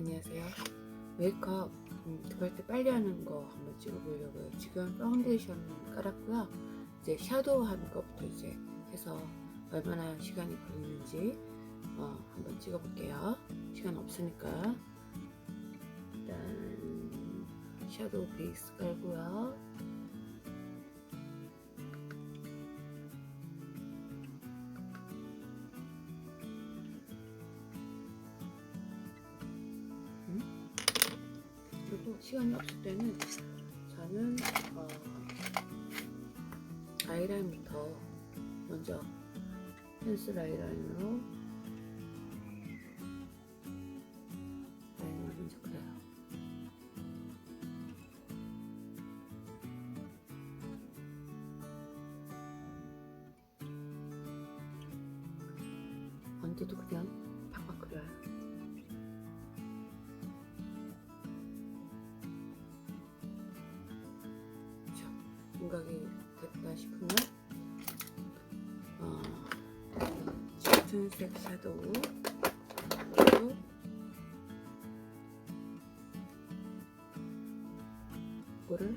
안녕하세요. 메이크업 음, 들어갈 때 빨리 하는 거 한번 찍어보려고요. 지금 파운데이션 깔았고요. 이제 샤도우 하는 것부터 이제 해서 얼마나 시간이 걸리는지 어, 한번 찍어볼게요. 시간 없으니까 일단 샤도우 베이스 깔고요. 시간이 없을 때는 저는 어, 아이라인부터 먼저 펜슬 아이라인으로 라인을 먼저 그려요. 언제도 그냥 윤곽이 됐다 싶으면 어, 짙은색 섀도우 그리고 이거를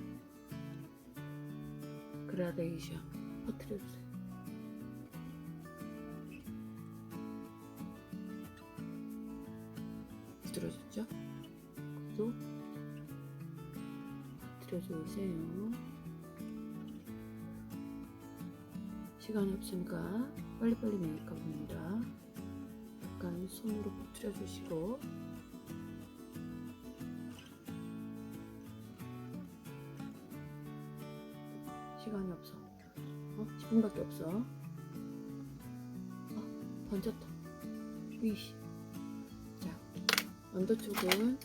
그라데이션 퍼트려주세요. 부드러졌죠? 또 퍼트려주세요. 시간이 없으니까 빨리빨리 메이크업입니다. 약간 손으로 퍼트려주시고 시간이 없어. 어? 10분밖에 없어. 어, 던졌다. 위시. 자, 언더 쪽은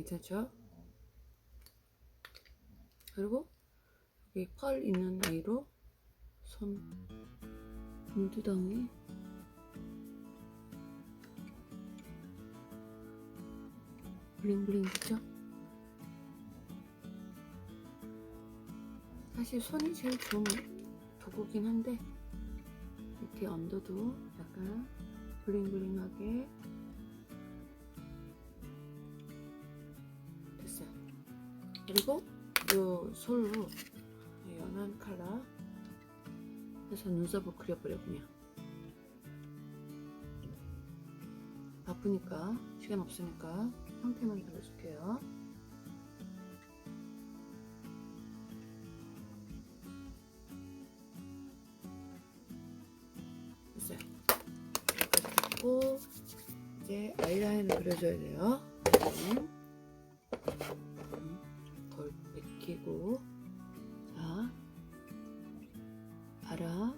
괜찮죠? 그리고 여기 펄 있는 아이로 손 눈두덩이 블링블링 그죠? 사실 손이 제일 좋은 도구긴 한데 이렇게 언더도 약간 블링블링하게 그리고 요 솔로 연한 컬러 해서 눈썹을 그려버려 그냥 바쁘니까 시간 없으니까 형태만 잡아줄게요. 됐어요. 됐고 이제 아이라인을 그려줘야 돼요. 음. 아라.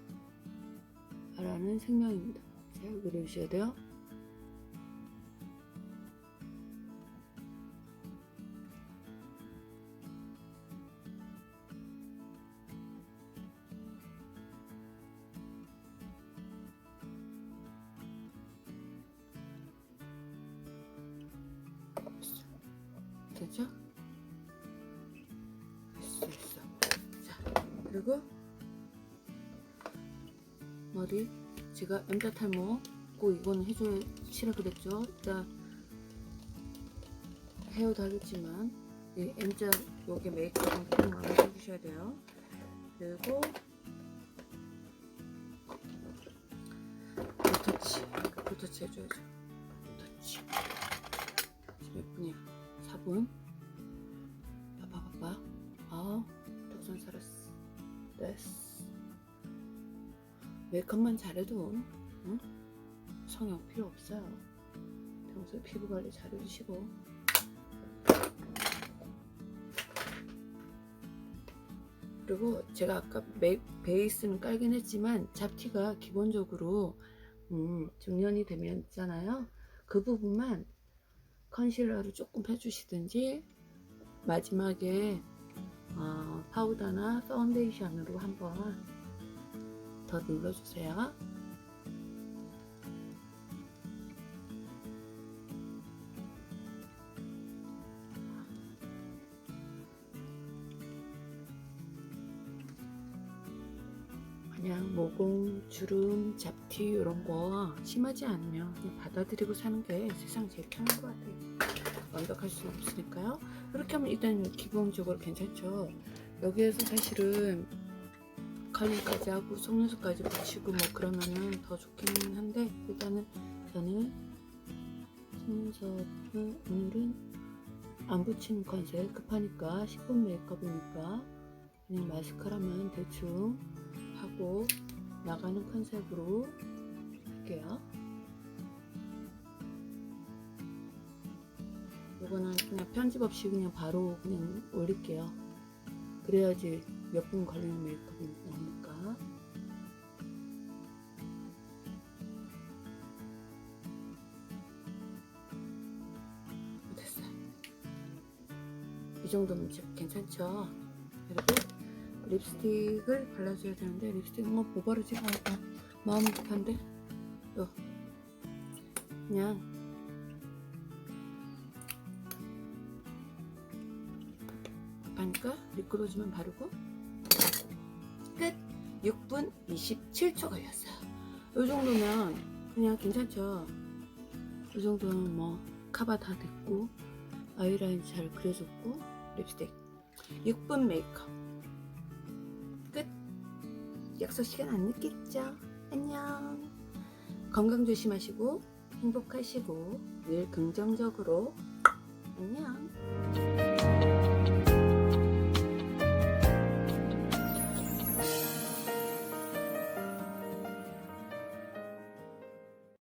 아라는 생명입니다. 자 그려주셔야 돼요. 됐죠? 됐어 됐어. 자 그리고 머리 제가 M자 탈모 꼭 이거는 해줘야 치라 그랬죠? 일단 헤어도 하겠지만 이 M자 요게 메이크업은 꼭 마음에 해주셔야 돼요. 그리고 볼터치 볼터치 해줘야죠. 지금 몇 분이야? 4분 메이크업만 잘해도 응? 성형 필요 없어요. 평소에 피부 관리 잘해주시고. 그리고 제가 아까 메, 베이스는 깔긴 했지만 잡티가 기본적으로 음, 중년이 되면 있잖아요. 그 부분만 컨실러를 조금 해주시든지 마지막에 어, 파우더나 파운데이션으로 한번 더 눌러주세요. 그냥 모공, 주름, 잡티 이런 거 심하지 않으면 그냥 받아들이고 사는 게 세상 제일 편한 것 같아요. 완벽할 수는 없으니까요. 이렇게 하면 일단 기본적으로 괜찮죠. 여기에서 사실은 컬링까지 하고 속눈썹까지 붙이고 뭐 그러면은 더 좋기는 한데 일단은 저는 속눈썹을 오늘은 안 붙이는 컨셉 급하니까 10분 메이크업이니까 그냥 마스카라만 대충 하고 나가는 컨셉으로 할게요. 이거는 그냥 편집 없이 그냥 바로 그냥 올릴게요. 그래야지 몇 분 걸리는 메이크업이 나오니까. 됐어요. 이 정도면 괜찮죠? 그리고 립스틱을 발라줘야 되는데 립스틱 뭐, 뭐 바르지? 아, 아, 마음 급한데? 요. 그냥 급하니까 립글로즈만 바르고 끝! 6분 27초 걸렸어요. 이 정도면 그냥 괜찮죠? 이 정도는 뭐 카바 다 됐고 아이라인 잘 그려줬고 립스틱. 6분 메이크업. 끝. 약속 시간 안 늦겠죠? 안녕. 건강 조심하시고 행복하시고 늘 긍정적으로. 안녕